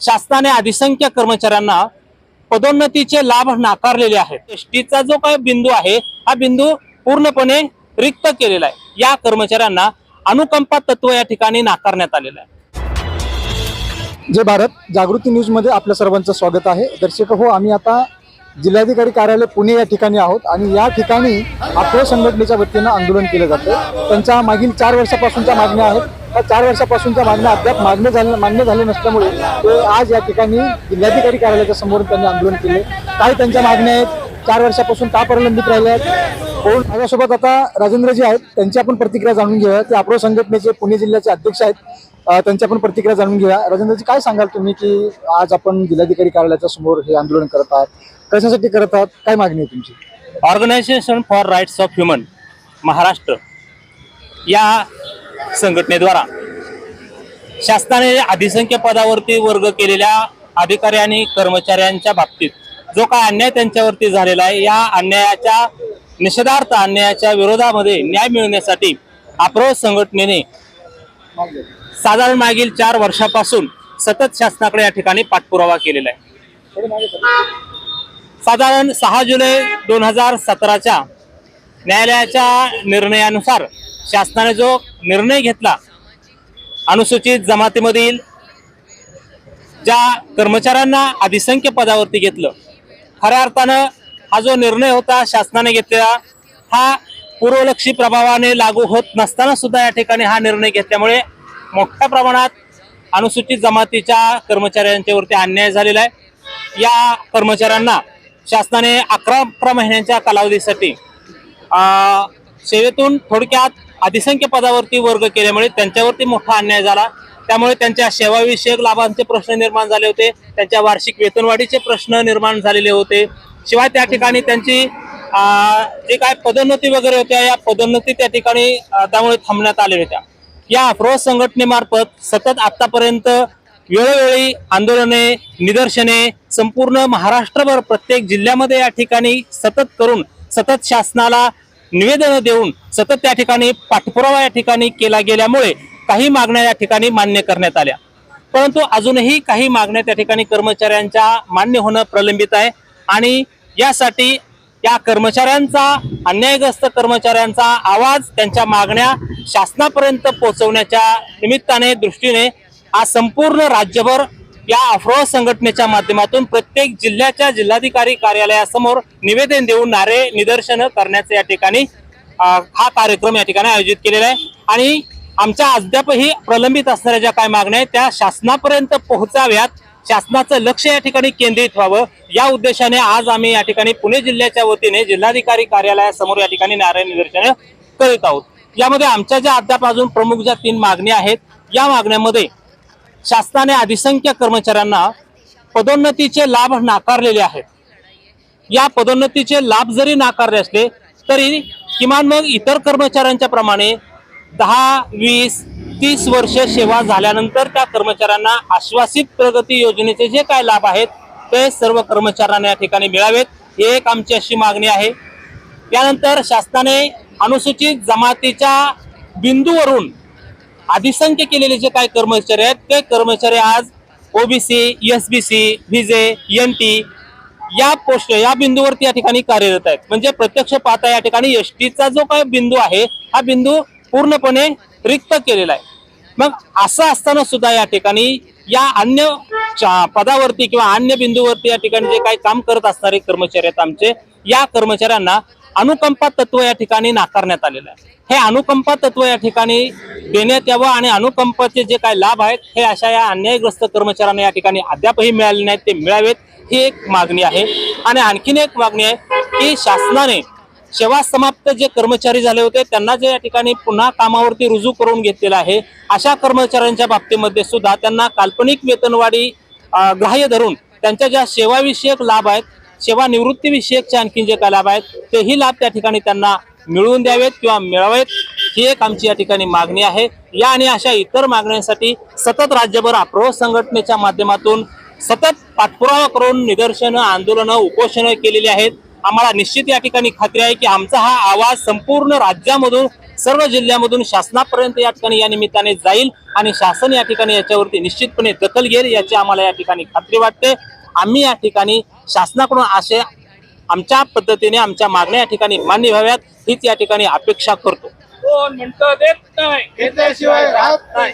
शासनाने अधिसंख्य कर्मचाऱ्यांना पदोन्नतीचे लाभ नाकारलेले आहेत. एसटीचा जो काही बिंदू आहे हा बिंदू पूर्णपणे रिक्त केलेला आहे. या कर्मचाऱ्यांना अनुकंपा तत्व या ठिकाणी नाकारण्यात आलेलं आहे. जय भारत. जागृती न्यूजमध्ये आपल्या सर्वांचं स्वागत आहे. दर्शक हो आम्ही आता जिल्हाधिकारी कार्यालय पुणे या ठिकाणी आहोत आणि या ठिकाणी अप्रो संघटनेच्या वतीनं आंदोलन केलं जातं. त्यांच्या मागील चार वर्षापासूनच्या मागण्या आहेत. हा चार वर्षापासूनच्या मागणं अद्याप मागण्य झालं मान्य झाले नसल्यामुळे ते आज या ठिकाणी जिल्हाधिकारी कार्यालयाच्या समोर त्यांनी आंदोलन केले. काय त्यांच्या मागण्या आहेत. चार वर्षापासून का प्रलंबित राहिल्या आहेत? कोण? माझ्यासोबत आता राजेंद्रजी आहेत. त्यांची आपण प्रतिक्रिया जाणून घेऊया. ते अप्रो संघटनेचे पुणे जिल्ह्याचे अध्यक्ष आहेत. त्यांची आपण प्रतिक्रिया जाणून घेऊया. राजेंद्रजी काय सांगाल तुम्ही की आज आपण जिल्हाधिकारी कार्यालयाच्या समोर हे आंदोलन करत आहात? कशासाठी करत आहात? काय मागणी आहे तुमची? Organisation for rights of human Maharashtra. या संघटनेद्वारा. शासनाने अधिसंख्य पदावरती वर्ग केलेल्या अधिकारी आणि कर्मचाऱ्यांच्या बाबतीत जो काय अन्याय त्यांच्यावरती झालेला आहे या अन्यायाच्या निषेधार्थ अन्यायाच्या विरोधामध्ये न्याय मिळवण्यासाठी अप्रो संघटनेने साधारण मागील चार वर्षापासून सतत शासनाकडे या ठिकाणी पाठपुरावा केलेला आहे. साधारण सहा जुलै दोन हजार सतराच्या न्यायालयाच्या निर्णयानुसार शासनाने जो निर्णय घेतला. अनुसूचित जमातीमधील ज्या कर्मचाऱ्यांना अधिसंख्य पदावरती घेतलं खऱ्या अर्थानं हा जो निर्णय होता शासनाने घेतलेला हा पूर्वलक्षी प्रभावाने लागू होत नसताना सुद्धा या ठिकाणी हा निर्णय घेतल्यामुळे मोठ्या प्रमाणात अनुसूचित जमातीच्या कर्मचाऱ्यांच्यावरती अन्याय झालेला आहे. या कर्मचाऱ्यांना शासनाने अकरा अकरा महिन्यांच्या कालावधीसाठी सेवेतून थोडक्यात अधिसंख्य पदावरती वर्ग केल्यामुळे त्यांच्यावरती मोठा अन्याय झाला. त्यामुळे त्यांच्या सेवाविषयक लाभांचे प्रश्न निर्माण झाले होते. त्यांच्या वार्षिक वेतनवाढीचे प्रश्न निर्माण झालेले होते. शिवाय त्या ठिकाणी त्यांची जे काय पदोन्नती वगैरे होत्या या पदोन्नती त्या ठिकाणी त्यामुळे थांबण्यात आल्या होत्या. या अप्रो संघटनेमार्फत सतत आतापर्यंत वेळोवेळी आंदोलने निदर्शने संपूर्ण महाराष्ट्रभर प्रत्येक जिल्ह्यामध्ये या ठिकाणी सतत करून सतत शासनाला निवेदन देऊन सतत त्या ठिकाणी पाठपुरावा या ठिकाणी केला गेल्यामुळे काही मागण्या या ठिकाणी मान्य करण्यात आल्या. परंतु अजूनही काही मागण्या त्या ठिकाणी कर्मचाऱ्यांच्या मान्य होणं प्रलंबित आहे आणि यासाठी या कर्मचाऱ्यांचा अन्यायग्रस्त कर्मचाऱ्यांचा आवाज त्यांच्या मागण्या शासनापर्यंत पोहोचवण्याच्या निमित्ताने दृष्टीने आज संपूर्ण राज्यभर या अफ्रो संघटनेच्या माध्यमातून प्रत्येक जिल्ह्याच्या जिल्हाधिकारी कार्यालयासमोर निवेदन देऊन नारे निदर्शन करण्याचे या ठिकाणी हा कार्यक्रम या ठिकाणी आयोजित केलेला आहे. आणि आमच्या अद्यापही प्रलंबित असणाऱ्या ज्या काय मागण्या आहेत त्या शासनापर्यंत पोहोचाव्यात. शासनाचं लक्ष या ठिकाणी केंद्रित व्हावं. या उद्देशाने आज आम्ही या ठिकाणी पुणे जिल्ह्याच्या वतीने जिल्हाधिकारी कार्यालयासमोर या ठिकाणी नारायण निदर्शन करीत आहोत. यामध्ये आमच्या ज्या अद्याप अजून प्रमुख ज्या तीन मागण्या आहेत या मागण्यामध्ये शासनाने अधिसंख्य कर्मचाऱ्यांना पदोन्नतीचे लाभ नाकारलेले आहेत. या पदोन्नतीचे लाभ जरी नाकारले असले तरी किमान मग इतर कर्मचाऱ्यांच्या प्रमाणे दहा वीस तीस वर्ष सेवा झाल्यानंतर त्या कर्मचाऱ्यांना आश्वासित प्रगती योजनेचे जे काय लाभ आहेत ते सर्व कर्मचाऱ्यांना या ठिकाणी मिळावेत. ही एक आमची अशी मागणी आहे. त्यानंतर शासनाने अनुसूचित जमातीच्या बिंदूवरून अधिसंख्य केलेले जे काय कर्मचारी आहेत ते कर्मचारी आज OBC S B C VJ N T या पोस्ट या बिंदूवरती या ठिकाणी कार्यरत आहेत. म्हणजे प्रत्यक्ष पाहता या ठिकाणी एस टीचा जो काय बिंदू आहे हा बिंदू पूर्णपणे रिक्त केलेला आहे. मग असं असताना सुद्धा या ठिकाणी या अन्य पदावरती किंवा अन्य बिंदूवरती या ठिकाणी जे काही काम करत असणारे कर्मचारी आहेत आमचे या कर्मचाऱ्यांना अनुकंपा तत्व या ठिकाणी नाकारण्यात आलेलं आहे. हे अनुकंपा तत्व या ठिकाणी देण्यात यावं आणि अनुकंपाचे जे काही लाभ आहेत हे अशा या अन्यायग्रस्त कर्मचाऱ्यांना या ठिकाणी अद्यापही मिळाले नाहीत. ते मिळावेत ही एक मागणी आहे. आणि आणखीन एक मागणी आहे की शासनाने सेवा समाप्त जे कर्मचारी झाले होते त्यांना जे या ठिकाणी पुन्हा कामावरती रुजू करून घेतलेलं आहे अशा कर्मचाऱ्यांच्या बाबतीमध्ये सुद्धा त्यांना काल्पनिक वेतनवाढी ग्राह्य धरून त्यांच्या ज्या सेवाविषयक लाभ आहेत सेवा आणखी जे काय लाभ आहेत तेही लाभ त्या ठिकाणी त्यांना मिळवून द्यावेत किंवा मिळावेत ही एक आमची या ठिकाणी मागणी आहे. या आणि अशा इतर मागण्यांसाठी सतत राज्यभर अप्रो संघटनेच्या माध्यमातून सतत पाठपुरावा करून निदर्शनं आंदोलनं उपोषणं केलेली आहेत. आम्हाला निश्चित या ठिकाणी खात्री आहे की आमचा हा आवाज संपूर्ण राज्यामधून सर्व जिल्ह्यामधून शासनापर्यंत या ठिकाणी या निमित्ताने जाईल आणि शासन या ठिकाणी याच्यावरती निश्चितपणे दखल घेईल याची आम्हाला या ठिकाणी खात्री वाटते. आम्ही या ठिकाणी शासनाकडून असे आमच्या पद्धतीने आमच्या मागण्या या ठिकाणी मान्य व्हाव्यात हीच या ठिकाणी अपेक्षा करतो. दोन मिनिटं देत नाही. घेतल्याशिवाय राहत नाही.